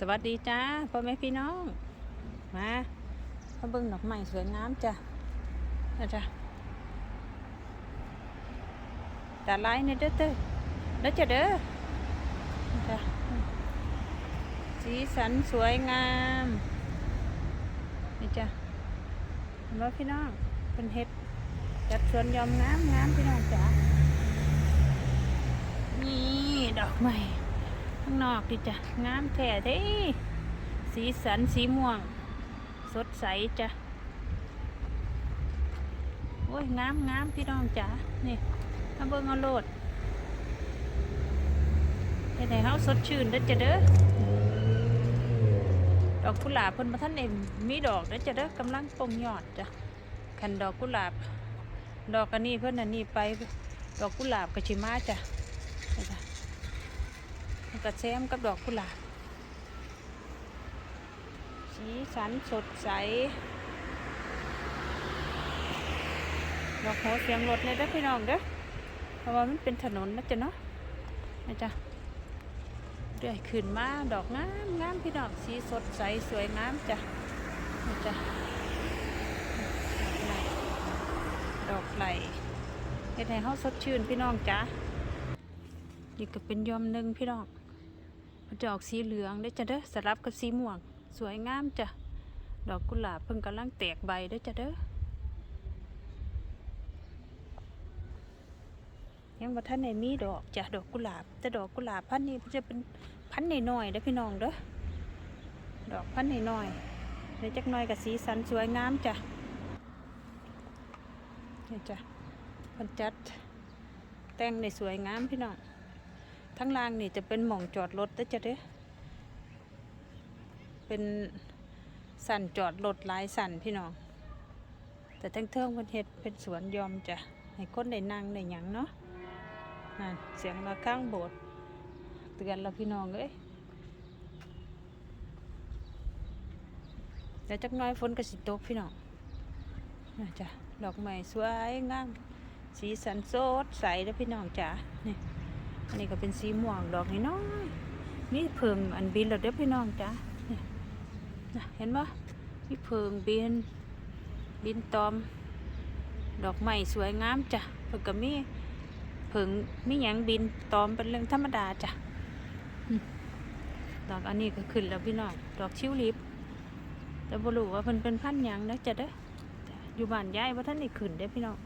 สวัสดีจ้าพ่อแม่พี่น้อง มาพาเบิ่งดอกไม้สวยงามจ้ะนะจ้ะตาลายเนี่ยเด้อเด้อเด้อจ้ะเด้อจ้ะสีสันสวยงามนี่จ้ะเห็นบ่พี่น้องเป็นเฮ็ดจัดสวนยอมงามงามพี่น้องจ้ะนี่ดอกไม้ ข้างนอกดิจ้ะงามแท้เด้สีสันสีม่วง สดใสจ้ะโอ้ยงามงามพี่น้องจ๋านี่มาเบิ่งเอาโลดเฮ็ดให้เฮาสดชื่นเด้อจ้ะเด้อดอกกุหลาบเพิ่นบ่ทันได้มีดอกเด้อจ้ะเด้อกำลังปงยอดจ้ะคันดอกกุหลาบ ดอกอันนี้เพิ่นอันนี้ไป ดอกกุหลาบก็สิมาจ้ะนี่จ้ะ มันก็แซมกับดอกกุหลาบสีสันสดใส ดอกหัวเสียงรถเลยเด้พี่น้องเด้อเพราะว่ามันเป็นถนนนะจ๊ะเนาะนะจ๊ะเรื่อยขึ้นมาดอกงามงามพี่น้องสีสดใสสวยงามจ้ะนะจ๊ะดอกไหลดอกไหลเฮ็ดให้เฮาสดชื่นพี่น้องจ้ะนี่ก็เป็นยอมหนึ่งพี่น้อง มันจะออกสีเหลืองได้จ้ะเด้อสลับกับสีม่วง สวยงามจ้ะ ดอกกุหลาบเพิ่งกำลังแตกใบได้จ้ะเด้อยังบ่ทันได้มีดอกจ้ะดอกกุหลาบแต่ดอกกุหลาบพันนี้มันจะเป็นพันธุ์น้อยๆเด้พี่น้องเด้อดอกพันธุ์น้อยๆเดี๋ยวจักหน่อยกับสีสันสวยงามจ้ะนี่จ้ะเพิ่นจัดแต่งในสวยงามพี่น้อง ทั้งล่างนี่จะเป็นหม่องจอดรถเด้จะเด้อเป็นสั่นจอดรถหลายสั่นพี่น้อง แต่ทั้งเทิงเพิ่นเฮ็ดเป็นสวนยอมจ้ะให้คนได้นั่งได้หยังเนาะนั่นเสียงระฆังโบสถ์เตือนเราพี่น้องเอ้ยแต่จักน้อยฝนก็สิตกพี่น้องนะจ้ะดอกไม้สวยงามสีสันสดใสเด้อพี่น้องจ้ะนี่ อันนี้ก็เป็นสีม่วงดอกน้อยๆมีเพิงอันบินแล้วเด้อพี่น้องจ้ะเห็นปะมีเพิงบินบินตอม ดอกไม้สวยงามจ้ะเพิ่งก็มีเพิงมีหยังบินตอมเป็นเรื่องธรรมดาจ้ะดอกอันนี้ก็ขึ้นแล้วพี่น้องดอกชิวลิปแต่บรู้ว่าเพิ่นเป็นพันหยังนะจ้ะเด้ออยู่บ้านย้ายว่าท่านได้ขึ้นเด้อพี่น้อง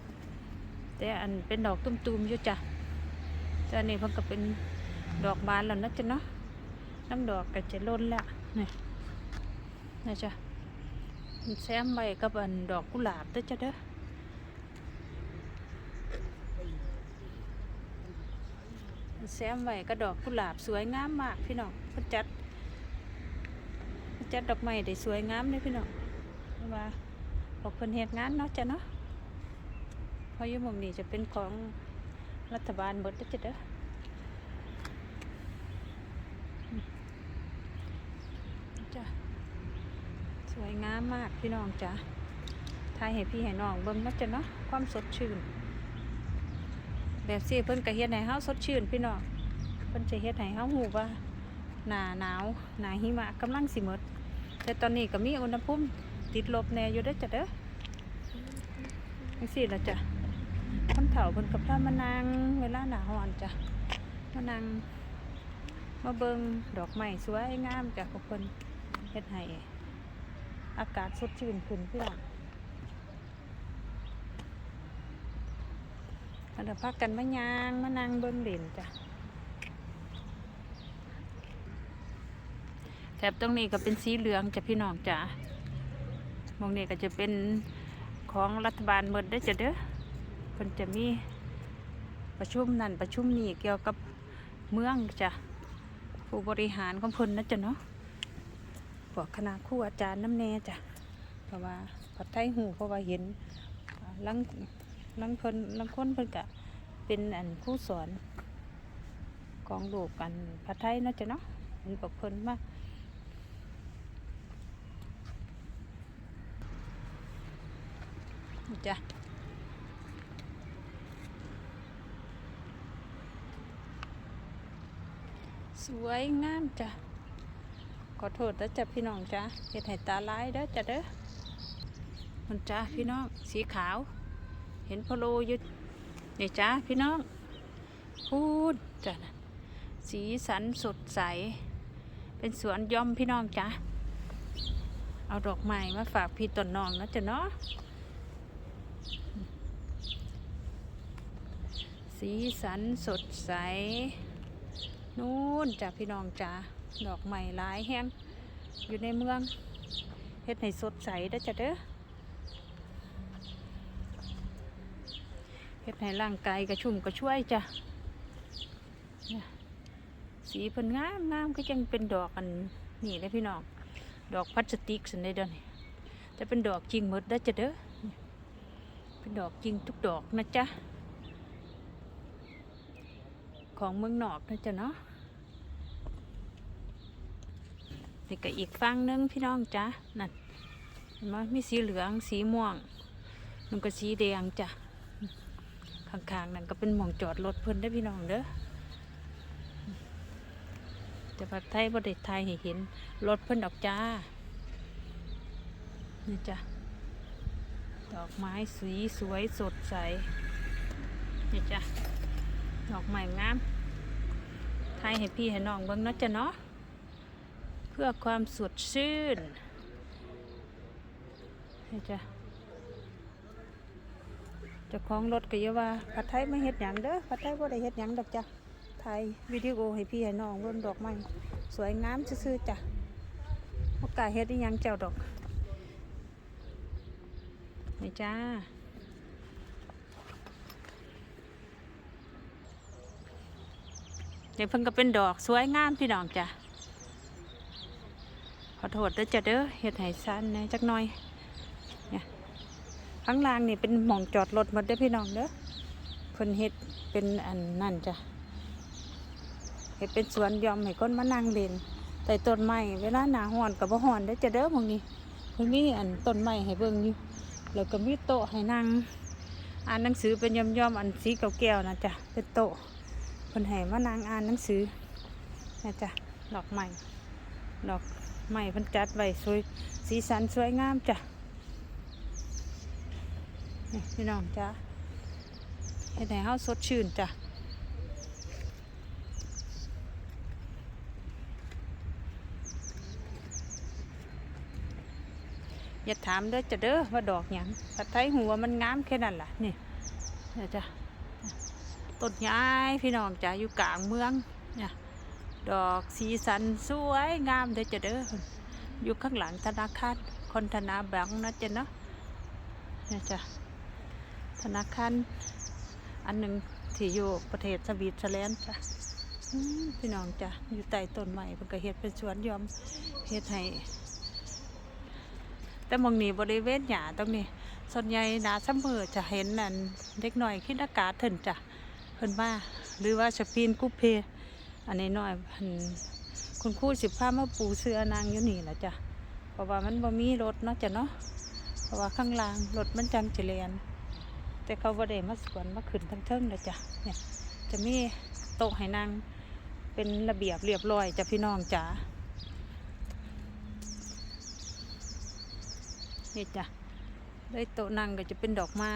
แต่อันเป็นดอกตุ้มๆอยู่จ้ะ ต่อันนี้เพิ่นก็เป็นดอกบานแล้วนะจ๊ะเนาะน้ำดอกก็จะล้นแล้วนี่นะจ๊ะแซมไว้กับอันดอกกุหลาบด้อจ้ะเด้อแซมไว้กับดอกกุหลาบสวยงามมากพี่น้องพจัดเพิ่นจัดดอกไม้ได้สวยงามเลยพี่น้องเพราะว่าบอกเพิ่นเฮ็ดงานเนาะจ้ะเนาะพราะอยู่ม่องนี้จะเป็นของ รัฐบาลเบิดเด้อจ้ะเด้อจ้ะสวยงามมากพี่น้องจ้ะทายให้พี่ให้น้องเบิ่งนะจ้ะเนาะความสดชื่น แบบสิเพิ่นก็เฮ็ดให้เฮาสดชื่นพี่น้องเพิ่นจะเฮ็ดให้เฮาฮู้ว่าหนาหนาวหนาหิมะกำลังสิหมดแต่ตอนนี้ก็มีอุณหภูมิติดลบแน่อยู่เด้จ้ะเด้อจังซี่ละจ้ะ คนเฒ่าเพิ่นกับพามานั่งเวลาหนาร้อนจ้ะมานั่งมาเบิงดอกไม้สวยงามจ้ะกับเพิ่นเฮ็ดให้อากาศสดชื่นขึ้นพี่น้องมันพักกันมายางมานั่งเบิ่งเด่นจ้ะแถบตรงนี้ก็เป็นสีเหลืองจ้ะพี่น้องจ้ะมองนี้ก็จะเป็นของรัฐบาลหมดเด้จ้ะเด้อ พิ่นจะมีประชุมนั่นประชุมนี่เกี่ยวกับเมืองจ้ะผู้บริหารของเพิ่นนะจ้ะเนาะพวกคณะครูอาจารย์น้ำแน่จ้ะเพราะว่าผัดไทยหูเพราะว่าเห็นลังลังเพิ่นลังคนเพิ่นกะเป็นอันครูสอนของลูกกันผัดไทยนะจ้ะเนาะเห็นบอกเพิ่นมาจ้ะ วยงามจ้ะขอโทษแล้วจ้ะพี่น้องจ้าเห็ดให้ตาลายเด้อจ้ะเด้อมันจ้าพี่น้องสีขาว เห็นพะโลอยู่นี่จ้าพี่น้องพูดจ้ะสีสันสดใส เป็นสวนย่อมพี่น้องจ้าเอาดอกไม้มาฝากพี่ต้นน้องนะจ้ะเนาะสีสันสดใส นู่นจ้ะพี่น้องจ้าดอกไม้หลายแห้งอยู่ในเมืองเฮ็ดให้สดใสเด้จ้ะเด้อเฮ็ดให้ร่างกายกระชุ่มกระชวยจ้ะสีเพิ่นงามงามก็ยังเป็นดอกอันนี่เลยพี่น้องดอกพลาสติกสันได้ด้อนี่แต่เป็นดอกจริงหมดเด้จ้ะเด้อเป็นดอกจริงทุกดอกนะจ๊ะ ของเมืองนอกนะจ๊ะเนาะนี่ก็อีกฝั่งนึงพี่น้องจ้ะนั่นเห็นไหมมีสีเหลืองสีม่วงมันก็สีแดงจ้ะข้างๆนั่นก็เป็นหมองจอดรถเพิ่นได้พี่น้องเด้อแต่ผัดไทยบ่ได้ไทยให้เห็นรถเพิ่นดอกจ้านี่จ้ะดอกไม้สีสวยสดใสนี่จ้ะ ดอกไม้งามไทยให้พี่ให้น้องเบิ่งเนาะจ้ะเนาะ เพื่อความสดชื่นนี่จ้ะเจ้าของรถก็อย่าว่าผัดไทยไม่เฮ็ดหยังเด้อผัดไทยบ่ได้เฮ็ดหยังดอกจ้ะถ่ายวิดีโอให้พี่ให้น้องเบิ่งดอกไม้สวยงามซื่อๆจ้ะบ่กล้าเฮ็ดอีหยังเจ้าดอกนี่จ้า เดี๋ยเพิ่นก็เป็นดอกสวยงามพี่น้องจ้ะขอโทษเด้อจ้ะเด้อเฮ็ดให้สั้นนะจักหน่อยเนี่ยข้างล่างนี่เป็นหม่องจอดรถหมดเด้อพี่น้องเด้อเพิ่นเฮ็ดเป็นอันนั่นจ้ะเฮ็ดเป็นสวนยอมให้คนมานั่งเล่นใต้ต้นไม้เวลาหนาร้อนก็บ่ร้อนเด้อจ้ะเด้อมองนี้เพิ่นมีอันต้นไม้ให้เบิ่งอยู่แล้วก็มีโต๊ะให้นั่งอ่านหนังสือเป็นย่อมๆอันสีแก้วๆนะจ้ะเป็นโต๊ะ คนแห่มานางอ่านหนังสือนะจ๊ะดอกใหม่ดอกใหม่พันจัดไว้สวยสีสันสวยงามจ้ะนี่พี่น้องจ้ะเห็นไหนเฮาสดชื่นจ้ะอย่าถามเด้อจะเด้อว่าดอกหยังผัดไทยหัวมันงามแค่นั้นล่ะนี่นะจ๊ะ ต้นย้ายพี่น้องจ้ะอยู่กลางเมืองเนี่ยดอกสีสันสวยงามเด้อจ้ะเด้ออยู่ข้างหลังธนาคารคนธนาแบงค์นะจ๊ะเนาะเนี่ยจ้ะธนาคารอันหนึ่งที่อยู่ประเทศสวีเซอร์แลนจ้ะพี่น้องจ้ะอยู่ใต้ต้นไม้เพิ่นก็เฮ็ดเป็นสวนยอมเฮ็ดให้แต่มองนี้บริเวณหญ้าตรงนี้ส่วนใหญ่หนาซัมอจะเห็นนั่นเด็กหน่อยคิดอากาศถินจ้ะ พิ่นว่าหรือว่าสปีนกุเพ อันนี้น้อยพิ่นคุณครูสิพามาปูเสื้อนางอยู่นี่แหละจ้ะเพราะว่ามันบ่มีรถเนาะจ้ะเนาะเพราะว่าข้างล่างรถมันจังจเรียนแต่เขาบ่ได้มาสวนมาขึ้นทั้งเทิงเลยจ้ะเนี่ยจะมีโต๊ะให้นั่งเป็นระเบียบเรียบร้อยจ้ะพี่น้องจ๋านี่จ้ะได้โต๊ะนั่งก็จะเป็นดอกไม้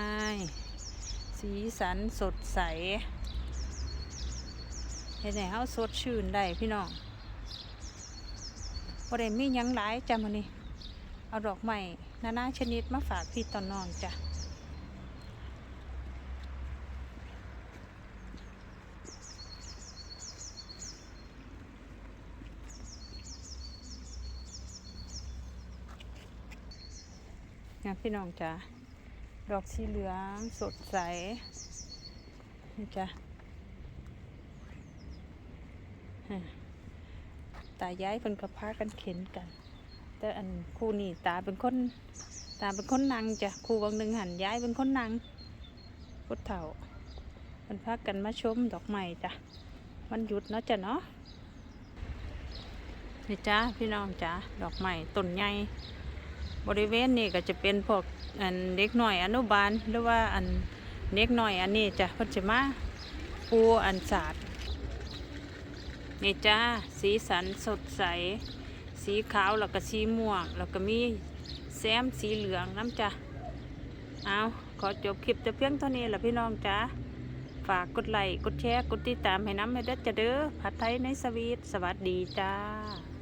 สีสันสดใส เห็นไหนเฮาสดชื่นได้พี่น้องบ่ได้มียังหลายจ้ะมื้อนี้เอาดอกไม้นานาชนิดมาฝากพี่ตอนนองจ้ะงามพี่น้องจ้ะดอกสีเหลืองสดใสนี่จ้ะ อ่า ตายายเพิ่นก็พากันเข็นกัน แต่อันครูนี่ตาเป็นคนตาเป็นคนนั่งจ้ะครูบางหนึ่งหันย้ายเป็นคนนั่งพุทธเฒ่าเพิ่นพากันมาชมดอกไม้จ้ะวันหยุดเนาะจ้ะเนาะนี่จ้าพี่น้องจ้าดอกไม้ต้นใหญ่บริเวณนี้ก็จะเป็นพวกอันเด็กหน่อยอนุบาลหรือว่าอันเด็กหน่อยอันนี้จ้ะเพิ่นจะมาปูอันศาสตร์ นี่จ้าสีสันสดใส สีขาวแล้วก็สีม่วง แล้วก็มีแซมสีเหลืองน้ำจ้าเอาขอจบคลิปจะเพียงเท่านี้แหละพี่น้องจ้าฝากกดไลค์กดแชร์ กดติดตามให้น้ำให้เด็ดจะเด้อผัดไทยในสวีทสวัสดีจ้า